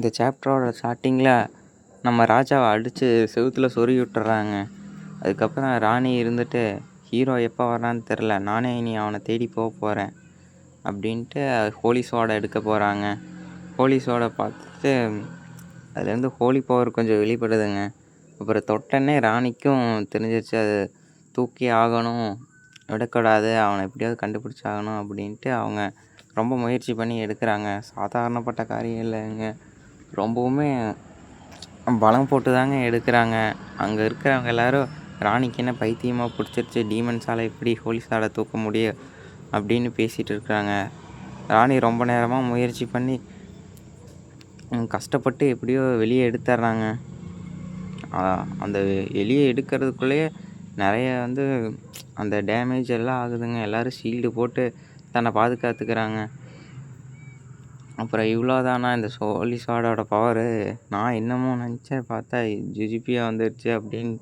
இந்த சாப்டரோட ஸ்டார்டிங்கில் நம்ம ராஜாவை அடித்து செவுத்தில் சொருகி விட்டுறாங்க. அதுக்கப்புறம் ராணி இருந்துட்டு ஹீரோ எப்போ வரான்னு தெரில நானே இனி அவனை தேடி போக போகிறேன் அப்படின்ட்டு ஹோலி சோடை எடுக்க போகிறாங்க ஹோலி சோடை பார்த்துட்டு அதுலேருந்து ஹோலி பவர் கொஞ்சம் வெளிப்படுதுங்க. அப்புறம் தொட்டனே ராணிக்கும் தெரிஞ்சிருச்சு அது தூக்கி ஆகணும் விடக்கூடாது அவனை எப்படியாவது கண்டுபிடிச்சாகணும் அப்படின்ட்டு அவங்க ரொம்ப முயற்சி பண்ணி எடுக்கிறாங்க. சாதாரணப்பட்ட காரியம் இல்லைங்க. ரொம்பவுமே பலம் போட்டு தாங்க எடுக்கிறாங்க. அங்கே இருக்கிறவங்க எல்லாரும் ராணிக்கு என்ன பைத்தியமாக பிடிச்சிருச்சு டீமன்ஸால் எப்படி ஹோலி தூக்க முடியும் அப்படின்னு பேசிகிட்டு இருக்கிறாங்க. ராணி ரொம்ப நேரமாக முயற்சி பண்ணி கஷ்டப்பட்டு எப்படியோ வெளியே எடுத்துட்றாங்க. அந்த வெளியே எடுக்கிறதுக்குள்ளேயே நிறைய வந்து அந்த டேமேஜ் எல்லாம் ஆகுதுங்க. எல்லோரும் ஷீல்டு போட்டு தன்னை பாதுகாத்துக்கிறாங்க. அப்புறம் இவ்வளோதானா இந்த சோலி சாடோட பவரு நான் என்னமோ நினச்சேன் பார்த்தா ஜிஜிபியாக வந்துடுச்சு அப்படின்னு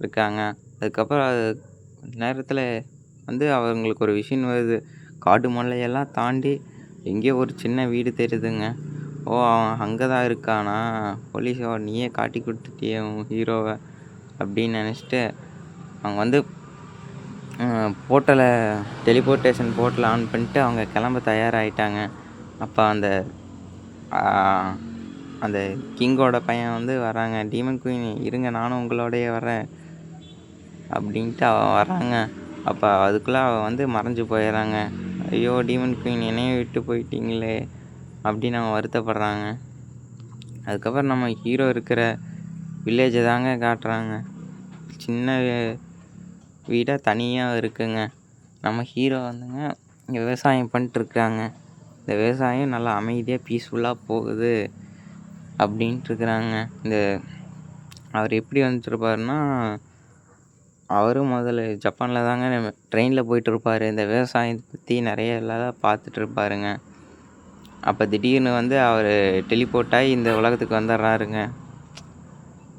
இருக்காங்க. அதுக்கப்புறம் அது கொஞ்ச நேரத்தில் வந்து அவங்களுக்கு ஒரு விஷயம் வருது. காடு மலையெல்லாம் தாண்டி எங்கேயோ ஒரு சின்ன வீடு தெரியுதுங்க. ஓ அவன் அங்கே தான் இருக்கானா? போலீஸ் நீயே காட்டி கொடுத்துட்டியே உன் ஹீரோவை அப்படின்னு நினச்சிட்டு அவங்க வந்து போர்ட்டலை டெலிபோர்ட்டேஷன் போர்ட்டலை ஆன் பண்ணிட்டு அவங்க கிளம்ப தயாராகிட்டாங்க அப்போ அந்த அந்த கிங்கோட பையன் வந்து வராங்க டீமன் குயின் இருங்க நானும் உங்களோடயே வரேன் அப்படின்ட்டு அவன் வராங்க அப்போ அதுக்குள்ளே அவள் வந்து மறைஞ்சு போயிடுறாங்க ஐயோ டீமன் குயின் என்னையே விட்டு போயிட்டீங்களே அப்படின்னு அவன் வருத்தப்படுறாங்க. அதுக்கப்புறம் நம்ம ஹீரோ இருக்கிற வில்லேஜை தாங்க காட்டுறாங்க. சின்ன வீடாக தனியாக இருக்குங்க. நம்ம ஹீரோ வந்துங்க இங்கே விவசாயம் பண்ணிட்டுருக்காங்க இந்த விவசாயம் நல்லா அமைதியாக பீஸ்ஃபுல்லாக போகுது அப்படின்ட்டு இருக்கிறாங்க இந்த அவர் எப்படி வந்துட்டுருப்பாருன்னா அவரும் முதல்ல ஜப்பானில் தாங்க ட்ரெயினில் போயிட்டுருப்பாரு இந்த விவசாயத்தை பற்றி நிறைய எல்லாம் பார்த்துட்டு இருப்பாருங்க அப்போ திடீர்னு வந்து அவர் டெலிபோர்ட் ஆகி இந்த உலகத்துக்கு வந்துடுறாருங்க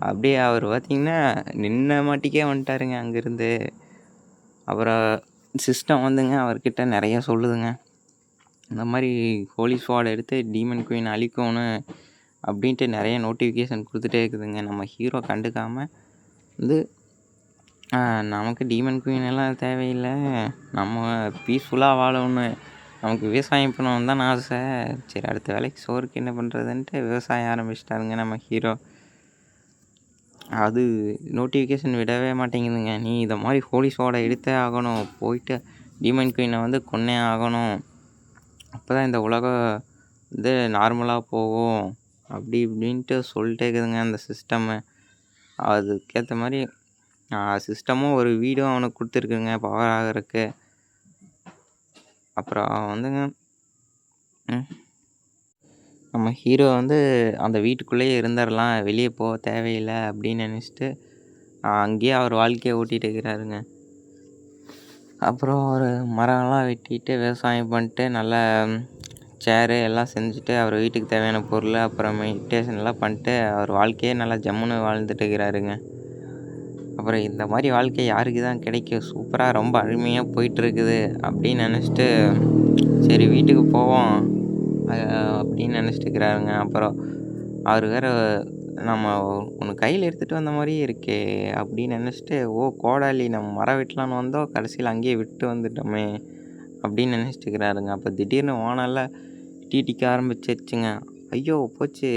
அப்படியே அவர் பார்த்திங்கன்னா நின்ன மாட்டிக்கே வந்துட்டாருங்க அங்கேருந்து. அப்புறம் சிஸ்டம் வந்துங்க அவர்கிட்ட நிறைய சொல்லுதுங்க. இந்த மாதிரி ஹோலி ஸ்வாட் எடுத்து டீமன் குயின் அழிக்கணும் அப்படின்ட்டு நிறைய நோட்டிஃபிகேஷன் கொடுத்துட்டே இருக்குதுங்க. நம்ம ஹீரோ கண்டுக்காமல் வந்து நமக்கு டீமன் குயின் எல்லாம் தேவையில்லை. நம்ம பீஸ்ஃபுல்லாக வாழணும் நமக்கு விவசாயம் பண்ணணும் தான் ஆசை. சரி அடுத்த வேலைக்கு சோறுக்கு என்ன பண்ணுறதுன்ட்டு விவசாயம் ஆரம்பிச்சிட்டாருங்க நம்ம ஹீரோ அது நோட்டிஃபிகேஷன் விடவே மாட்டேங்குதுங்க. நீ இதை மாதிரி ஹோலி சோடை எடுத்தே ஆகணும். போயிட்டு டீமன் குயினை வந்து கொன்னே ஆகணும். அப்போ தான் இந்த உலகம் வந்து நார்மலாக போகும். அப்படி இப்படின்ட்டு சொல்லிட்டே இருக்குதுங்க அந்த சிஸ்டம்மு அதுக்கேற்ற மாதிரி சிஸ்டமும் ஒரு வீடும் அவனுக்கு கொடுத்துருக்குங்க பவர் ஆகிறதுக்கு அப்புறம் வந்துங்க நம்ம ஹீரோ வந்து அந்த வீட்டுக்குள்ளேயே இருந்துடலாம் வெளியே போக தேவையில்லை அப்படின்னு நினச்சிட்டு அங்கேயே அவர் வாழ்க்கையை ஓட்டிகிட்டு இருக்கிறாருங்க. அப்புறம் ஒரு மரம்லாம் வெட்டிட்டு விவசாயம் பண்ணிட்டு நல்லா சேரு எல்லாம் செஞ்சுட்டு அவர் வீட்டுக்கு தேவையான பொருள் அப்புறம் மெடிடேஷன் எல்லாம் பண்ணிட்டு அவர் வாழ்க்கையே நல்லா ஜம்முன்னு வாழ்ந்துட்டு இருக்கிறாருங்க. அப்புறம் இந்த மாதிரி வாழ்க்கை யாருக்கு தான் கிடைக்கும்? சூப்பராக ரொம்ப அருமையாக போயிட்டுருக்குது அப்படின்னு நினச்சிட்டு சரி வீட்டுக்கு போவோம் அப்படின்னு நினச்சிட்டு இருக்கிறாருங்க. அப்புறம் அவர் வேற நம்ம ஒன்று கையில் எடுத்துகிட்டு வந்த மாதிரியே இருக்கே அப்படின்னு நினச்சிட்டு ஓ கோடாலி நம்ம மரம் வெட்டலான்னு வந்தோம். கடைசியில் அங்கேயே விட்டு வந்துட்டோமே அப்படின்னு நினச்சிட்டு இருக்கிறாருங்க. அப்போ திடீர்னு ஓனால டிடிக்க ஆரம்பிச்சிருச்சுங்க. ஐயோ போச்சு.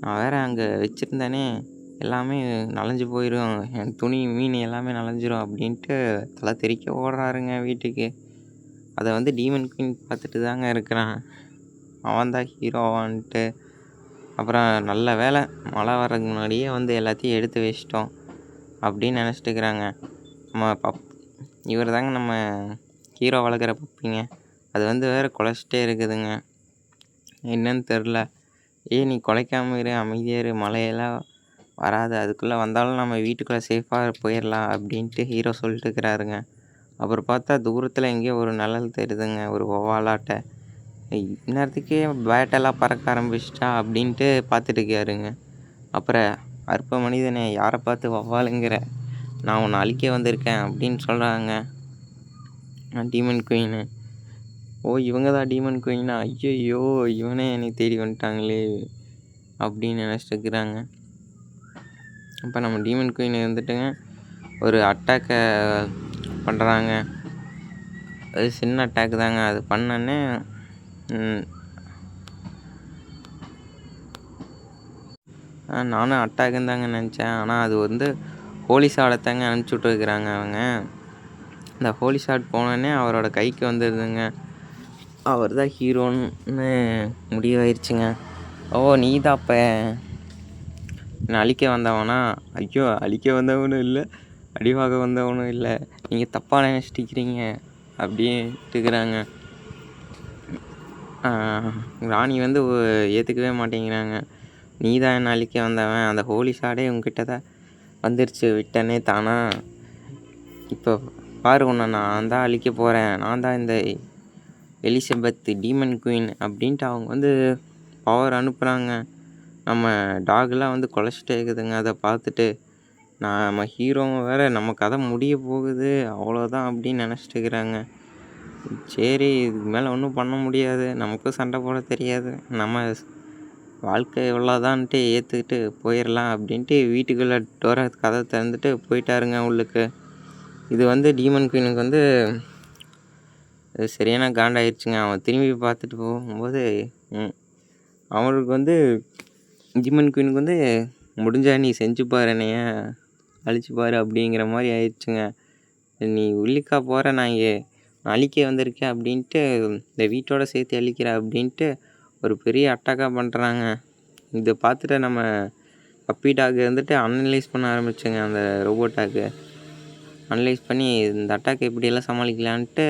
நான் வேறு அங்கே வச்சுருந்தேனே. எல்லாமே நனைஞ்சு போயிடும் என் துணி மீன் எல்லாமே நனைஞ்சிரும் அப்படின்ட்டு தலை தெறிக்க ஓடுறாருங்க வீட்டுக்கு. அதை வந்து டீமன் குயின் பார்த்துட்டு தாங்க இருக்கிறான். அவன் தான் ஹீரோவான்ட்டு அப்புறம் நல்ல வேலை. மழை வர்றதுக்கு முன்னாடியே வந்து எல்லாத்தையும் எடுத்து வச்சிட்டோம் அப்படின்னு நினச்சிட்டு இருக்கிறாங்க நம்ம பப் இவர் தாங்க நம்ம ஹீரோ வளர்க்குற பப்பிங்க. அது வந்து வேறு குலைச்சிட்டே இருக்குதுங்க. என்னன்னு தெரில. ஏய் நீ குலைக்காம இரு அமைதியாக இரு. மழையெல்லாம் வராது. அதுக்குள்ளே வந்தாலும் நம்ம வீட்டுக்குள்ளே சேஃபாக போயிடலாம் அப்படின்ட்டு ஹீரோ சொல்லிட்டு இருக்கிறாருங்க அப்புறம் பார்த்தா தூரத்தில் எங்கேயோ ஒரு நிழல் தெரியுதுங்க. ஒரு ஒவ்வாலாட்டை இந்நேரத்துக்கே பேட்டெல்லாம் பறக்க ஆரம்பிச்சிட்டா அப்படின்ட்டு பார்த்துட்டு இருக்காருங்க. அப்புறம் அற்ப மனிதனே யாரை பார்த்து வவ்வாலுங்கிற நான் உன்னை அழிக்க வந்திருக்கேன் அப்படின்னு சொல்கிறாங்க டீமன் குயின்னு ஓ இவங்க தான் டீமன் குயினா ஐயோ இவனே என்னை தேடி வந்துட்டாங்களே அப்படின்னு நினச்சிட்டுருக்குறாங்க அப்போ நம்ம டீமன் குயின் இருந்துட்டுங்க ஒரு அட்டாக்கை பண்ணுறாங்க அது சின்ன அட்டாக் தாங்க. அது பண்ணோன்னே நானும் அட்டாக்குன்னு தாங்க நினச்சேன். ஆனால் அது வந்து ஹோலி ஷாடை தாங்க அனுப்பிச்சி விட்ருக்குறாங்க அவங்க. இந்த ஹோலி ஷாட் போனோடனே அவரோட கைக்கு வந்துடுதுங்க அவர் தான் ஹீரோன்னு முடிவாயிருச்சுங்க. ஓ நீ தான் அப்போ. என்னை அழிக்க வந்தவனா? ஐயோ அழிக்க வந்தவனும் இல்லை. அடிவாக வந்தவனும் இல்லை. நீங்கள் தப்பாக நினச்சிட்டிக்கிறீங்க அப்படின்ட்டுக்கிறாங்க ராணி வந்து ஏற்றுக்கவே மாட்டேங்கிறாங்க. நீ தான் என்ன அழிக்க வந்தவன். அந்த ஹோலி ஷாடே உங்ககிட்ட தான் வந்துருச்சு. விட்டனே தானா? இப்போ பாரு உன்னை நான் தான் அழிக்க போகிறேன் நான் தான் இந்த எலிசபெத் டீமன் குயின் அப்படின்ட்டு அவங்க வந்து பவர் அனுப்புகிறாங்க நம்ம டாக்லாம் வந்து குலைச்சிட்டே இருக்குதுங்க. அதை பார்த்துட்டு நம்ம ஹீரோவும் வேறு நம்ம கதை முடிய போகுது. அவ்வளோதான் அப்படின்னு நினச்சிட்டு இருக்கிறாங்க. சரி இதுக்கு மேலே ஒன்றும் பண்ண முடியாது. நமக்கும் சண்டை போட தெரியாது. நம்ம வாழ்க்கை இவ்வளோதான்ட்டு ஏற்றுக்கிட்டு போயிடலாம் அப்படின்ட்டு வீட்டுக்குள்ளே டோரை கதை திறந்துட்டு போயிட்டாருங்க உள்ளுக்கு. இது வந்து டீமன் குயினுக்கு வந்து சரியான காண்டாயிடுச்சுங்க அவன் திரும்பி பார்த்துட்டு போகும்போது அவனுக்கு வந்து டீமன் குயினுக்கு வந்து முடிஞ்சா நீ செஞ்சு பாரு என்னைய அழிச்சு பாரு அப்படிங்கிற மாதிரி ஆயிடுச்சுங்க நீ உள்ளிக்கா போகிற நான் இங்கே அழிக்க வந்திருக்கேன் அப்படின்ட்டு இந்த வீட்டோட சேர்த்து அழிக்கிற அப்படின்ட்டு ஒரு பெரிய அட்டாக்காக பண்ணுறாங்க இதை பார்த்துட்டு நம்ம பப்பி டாக் வந்துட்டு அனலைஸ் பண்ண ஆரம்பிச்சுங்க அந்த ரோபோட்டாக்கு அனலைஸ் பண்ணி இந்த அட்டாக் எப்படியெல்லாம் சமாளிக்கலான்ட்டு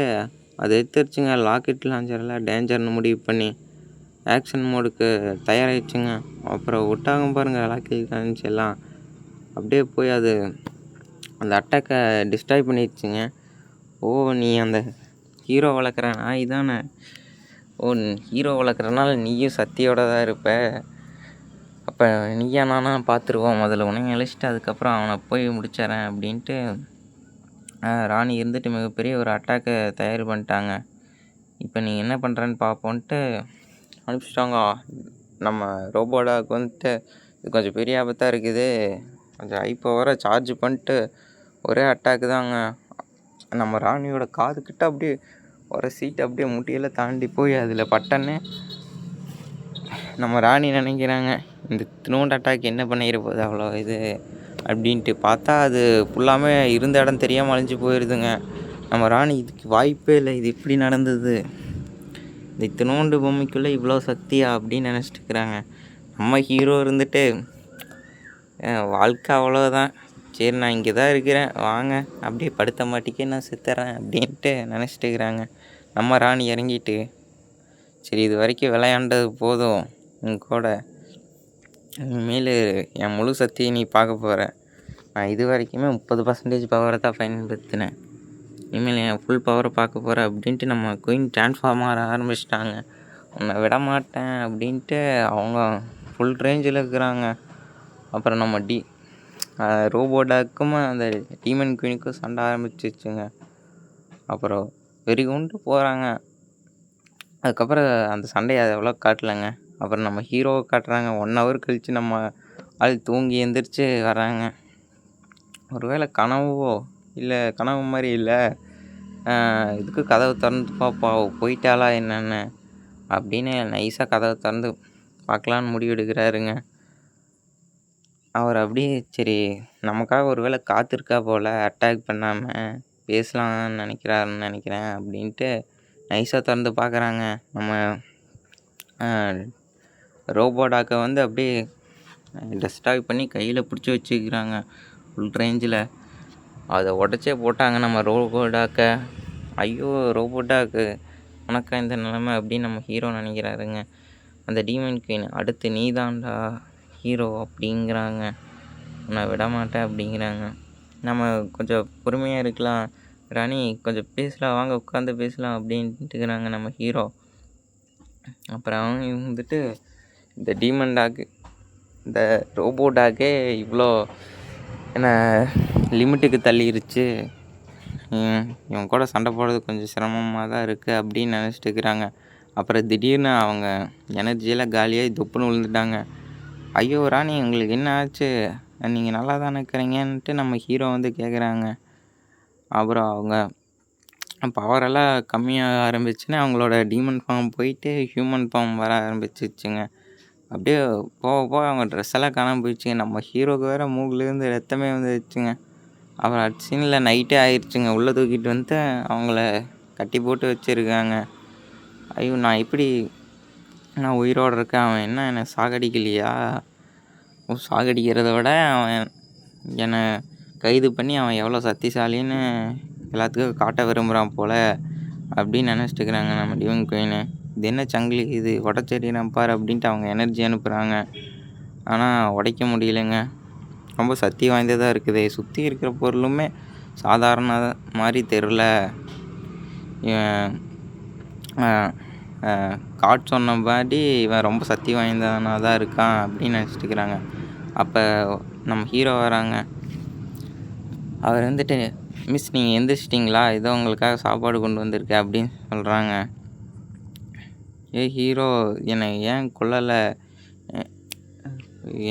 அது எடுத்துருச்சுங்க லாக்கெட் லான்ச்சரில் டேஞ்சர்னு முடிவு பண்ணி ஆக்ஷன் மோடுக்கு தயாராகிடுச்சுங்க அப்புறம் ஒட்டாகும் பாருங்கள் லாக்கெட் லான்ச் எல்லாம். அப்படியே போய் அது அந்த அட்டாக்கை டிஸ்ட்ராய் பண்ணிடுச்சுங்க. ஓ நீ அந்த ஹீரோ வளர்க்குற நாய் தானே? ஓ ஹீரோ வளர்க்குறனால நீயும் சக்தியோட தான் இருப்ப. அப்போ நீயா நானா பார்த்துருவோம். முதல்ல உன்னையும் அழிச்சிட்டு அதுக்கப்புறம் அவனை போய் முடிச்சிடறேன் அப்படின்ட்டு ராணி இருந்துட்டு மிகப்பெரிய ஒரு அட்டாக்கை தயார் பண்ணிட்டாங்க. இப்போ நீங்கள் என்ன பண்ணுறேன்னு பார்ப்போன்ட்டு அனுப்பிச்சிட்டாங்க. நம்ம ரோபோடாவுக்கு வந்துட்டு இது கொஞ்சம் பெரிய ஆபத்தாக இருக்குது. கொஞ்சம் ஹை பவரை சார்ஜ் பண்ணிட்டு ஒரே அட்டாக்கு தாங்க. நம்ம ராணியோட காதுக்கிட்ட அப்படியே ஒரு சீட் அப்படியே முட்டியெல்லாம் தாண்டி போய் அதில் பட்டனே நம்ம ராணி நினைக்கிறாங்க இந்த திருவண்ட அட்டாக் என்ன பண்ணிக்கிற போகுது அவ்வளோ இது அப்படின்ட்டு பார்த்தா அது ஃபுல்லாமே இருந்த இடம் தெரியாமல் அழிஞ்சு போயிடுதுங்க நம்ம ராணி இதுக்கு வாய்ப்பே இல்லை இது இப்படி நடந்தது. இந்த இத்தினோண்டு பொம்மைக்குள்ளே இவ்வளோ சக்தியா அப்படின்னு நினச்சிட்டு இருக்கிறாங்க. நம்ம ஹீரோ இருந்துட்டு வாழ்க்கை அவ்வளோதான் சரி நான் இங்கே தான் இருக்கிறேன். வாங்க. அப்படியே படுத்த மாட்டிக்கே நான் செத்துறேன் அப்படின்ட்டு நினச்சிட்டு இருக்கிறாங்க. நம்ம ராணி இறங்கிட்டு. சரி இது வரைக்கும் விளையாண்டது போதும். உங்க கூட. இனிமேல் என் முழு சக்தியை நீ பார்க்க போகிற நான் இது வரைக்குமே முப்பது பர்சன்டேஜ் பவரை தான் பயன்படுத்தினேன். இனிமேல் என் ஃபுல் பவரை பார்க்க போகிறேன் அப்படின்ட்டு நம்ம குயின் டிரான்ஸ்ஃபார்ம் ஆக ஆரம்பிச்சிட்டாங்க. உன்னை விட மாட்டேன் அப்படின்ட்டு அவங்க ஃபுல் ரேஞ்சில் இருக்கிறாங்க. அப்புறம் நம்ம டி ரோபோடாக்கும் அந்த டீமன் குயினுக்கும் சண்டை ஆரம்பிச்சிச்சுங்க அப்புறம் வெறி கொண்டு போகிறாங்க அதுக்கப்புறம் அந்த சண்டையை அவ்வளோ காட்டலைங்க. அப்புறம் நம்ம ஹீரோவை காட்டுறாங்க. ஒன் ஹவர் கழித்து நம்ம ஆள் தூங்கி எந்திரிச்சு வராங்க ஒருவேளை கனவோ இல்லை கனவு மாதிரி இல்லை இதுக்கு கதவு திறந்து பார்ப்பா போயிட்டாளா என்னென்னு அப்படின்னு நைஸாக கதவை திறந்து பார்க்கலான்னு முடிவெடுக்கிறாருங்க. அவர் அப்படியே சரி நமக்காக ஒரு வேளை காத்திருக்கா போல் அட்டாக் பண்ணாமல் பேசலாம்னு நினைக்கிறாருன்னு நினைக்கிறேன் அப்படின்ட்டு நைஸாக திறந்து பார்க்குறாங்க. நம்ம ரோபோடாக்கை வந்து அப்படியே டெஸ்டாக் பண்ணி கையில் பிடிச்சி வச்சுக்கிறாங்க ஃபுல் ரேஞ்சில் அதை உடச்சே போட்டாங்க நம்ம ரோபோடாக்கை ஐயோ ரோபோட்டாக்கு உனக்கா இந்த நிலமை அப்படின்னு நம்ம ஹீரோ நினைக்கிறாருங்க. அந்த டீமன் குயின் அடுத்து நீதான்டா. ஹீரோ அப்படிங்கிறாங்க. உன்னை விடமாட்டேன் அப்படிங்கிறாங்க. நம்ம கொஞ்சம் பொறுமையாக இருக்கலாம். ராணி கொஞ்சம் பேசலாம். வாங்க உட்காந்து பேசலாம் அப்படின்ட்டுக்கிறாங்க நம்ம ஹீரோ அப்புறம் அவங்க வந்துட்டு இந்த டீமன் டாக்கு இந்த ரோபோ டாக்கே இவ்வளோ என்ன லிமிட்டுக்கு தள்ளிருச்சு. இவன் கூட சண்டை போடுறது கொஞ்சம் சிரமமாக தான் இருக்குது அப்படின்னு நினச்சிட்டு இருக்கிறாங்க அப்புறம் திடீர்னு அவங்க எனர்ஜியெல்லாம் காலியாகி தொப்புன்னு விழுந்துட்டாங்க. ஐயோ ராணி உங்களுக்கு என்ன ஆச்சு? நீங்கள் நல்லா தானே இருக்கிறீங்கன்ட்டு நம்ம ஹீரோ வந்து கேட்குறாங்க அப்புறம் அவங்க பவரெல்லாம் கம்மியாக ஆரம்பிச்சுன்னு அவங்களோட டீமன் ஃபார்ம் போயிட்டு ஹியூமன் ஃபார்ம் வர ஆரம்பிச்சிச்சுங்க. அப்படியே போக போக அவங்க ட்ரெஸ் எல்லாம் காணாமல் போயிடுச்சுங்க. நம்ம ஹீரோவுக்கு வேறு மூக்குலேருந்து ரத்தமே வந்துடுச்சுங்க அப்புறம் அடுத்த சீனில் நைட்டே ஆயிடுச்சுங்க உள்ளே தூக்கிட்டு வந்து அவங்கள கட்டி போட்டு வச்சுருக்காங்க. ஐயோ நான் எப்படி நான் உயிரோடு இருக்கேன் அவன் என்ன என்னை சாகடிக்கலையா? சாகடிக்கிறத விட அவன் என்னை கைது பண்ணி அவன் எவ்வளோ சக்திசாலின்னு எல்லாத்துக்கும் காட்ட விரும்புகிறான் போல் அப்படின்னு நினச்சிட்டு இருக்கிறாங்க நம்ம டிவன் குயின். இது என்ன சங்கிலி? இது உடச்சேரி நம்பார் அப்படின்ட்டு அவங்க எனர்ஜி அனுப்புகிறாங்க ஆனால் உடைக்க முடியலைங்க. ரொம்ப சக்தி வாய்ந்ததாக இருக்குது. சுற்றி இருக்கிற பொருளுமே சாதாரண மாதிரி தெரில. இவன் காட் சொன்ன மாதிரி இவன் ரொம்ப சக்தி வாய்ந்தவனாக தான் இருக்கான் அப்படின்னு நினச்சிட்டு இருக்கிறாங்க. அப்போ நம்ம ஹீரோ வராங்க. அவர் வந்துட்டு மிஸ் நீங்கள் எந்திரிச்சிட்டிங்களா? ஏதோ உங்களுக்காக சாப்பாடு கொண்டு வந்திருக்க அப்படின்னு சொல்கிறாங்க ஏ ஹீரோ என்னை ஏன் கொல்லலை?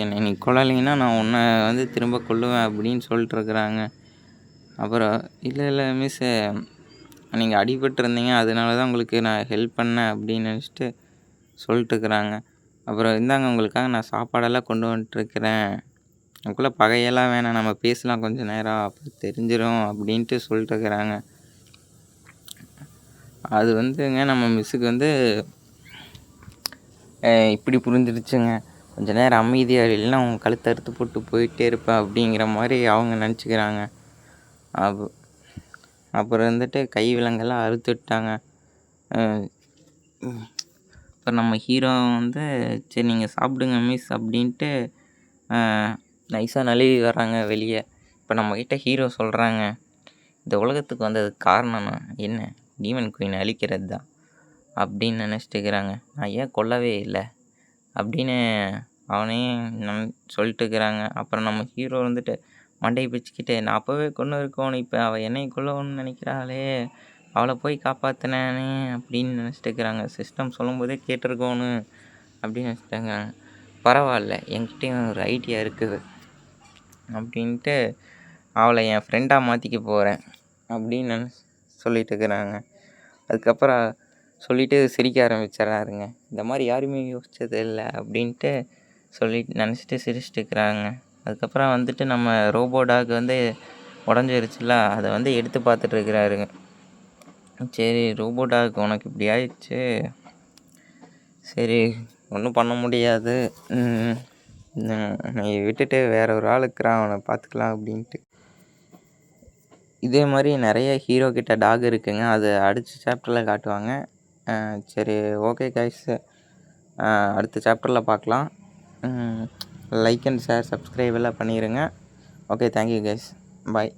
என்னை நீ கொல்லலைன்னா நான் உன்னை வந்து திரும்ப கொல்லுவேன் அப்படின்னு சொல்லிட்டு இருக்கிறாங்க. அப்புறம் இல்லை இல்லை மிஸ்ஸு நீங்கள் அடிபட்டிருந்தீங்க அதனால தான் உங்களுக்கு நான் ஹெல்ப் பண்ணேன் அப்படின்னு நினச்சிட்டு சொல்லிட்டு இருக்கிறாங்க அப்புறம் இந்தாங்க உங்களுக்காக நான் சாப்பாடெல்லாம் கொண்டு வந்துட்டுருக்கிறேன். அதுக்குள்ளே பகையெல்லாம் வேணாம் நம்ம பேசலாம் கொஞ்சம் நேரம் அப்போ தெரிஞ்சிடும் அப்படின்ட்டு சொல்லிட்டு இருக்கிறாங்க அது வந்துங்க நம்ம மிஸ்ஸுக்கு வந்து இப்படி புரிஞ்சிருச்சுங்க. கொஞ்ச நேரம் அமைதியாக இல்லைன்னா அவங்க கழுத்தை அறுத்து போட்டு போயிட்டே இருப்பேன் அப்படிங்கிற மாதிரி அவங்க நினச்சிக்கிறாங்க. அப் அப்புறம் வந்துட்டு கை விலங்கெல்லாம் அறுத்து விட்டாங்க. இப்போ நம்ம ஹீரோ வந்து சரி நீங்கள் சாப்பிடுங்க மிஸ் அப்படின்ட்டு நைஸாக நழுவி வராங்க வெளியே. இப்போ நம்மக்கிட்ட ஹீரோ சொல்கிறாங்க இந்த உலகத்துக்கு வந்ததுக்கு காரணம்னா என்ன? டீமன் குயின் அழிக்கிறது தான் அப்படின்னு நினச்சிட்டு இருக்கிறாங்க. நான் ஏன் கொல்லவே இல்லை? அப்படின்னு அவனையும் நம் சொல்லிட்டு இருக்கிறாங்க. அப்புறம் நம்ம ஹீரோ வந்துட்டு மண்டையை பிச்சுக்கிட்டு நான் அப்போவே கொண்டு இருக்கணும் இப்போ அவள் என்னை கொள்ளணும்னு நினைக்கிறாளே அவளை போய் காப்பாற்றினேனே அப்படின்னு நினச்சிட்டு இருக்கிறாங்க. சிஸ்டம் சொல்லும்போதே கேட்டிருக்கோன்னு அப்படின்னு நினச்சிட்டாங்க பரவாயில்ல என்கிட்டயும் ஒரு ஐடியா இருக்குது அப்படின்ட்டு அவளை என் ஃப்ரெண்டாக மாற்றிக்க போகிறேன் அப்படின்னு நினச்சி சொல்லிட்டு இருக்கிறாங்க. அதுக்கப்புறம் சொல்லிட்டு சிரிக்க ஆரம்பிச்சிடறாருங்க. இந்த மாதிரி யாருமே யோசிச்சது இல்லை அப்படின்ட்டு சொல்லி நினச்சிட்டு சிரிச்சிட்டு இருக்கிறாங்க. அதுக்கப்புறம் வந்துட்டு நம்ம ரோபோ டாக் வந்து உடஞ்சிருச்சுல அதை வந்து எடுத்து பார்த்துட்ருக்குறாருங்க. சரி ரோபோ டாக் உனக்கு இப்படி ஆயிடுச்சு. சரி ஒன்றும் பண்ண முடியாது. நீ விட்டுட்டு வேற ஒரு ஆள் இருக்கிறான் அவனை பார்த்துக்கலாம் அப்படின்ட்டு. இதே மாதிரி நிறைய ஹீரோ கிட்ட டாக் இருக்குங்க. அது அடுத்த சாப்டரில் காட்டுவாங்க. சரி ஓகே கைஸ் அடுத்த சாப்டரில் பார்க்கலாம். லைக் அண்ட் ஷேர் சப்ஸ்கிரைப் எல்லாம் பண்ணிடுங்க ஓகே தேங்க்யூ கைஸ் பாய்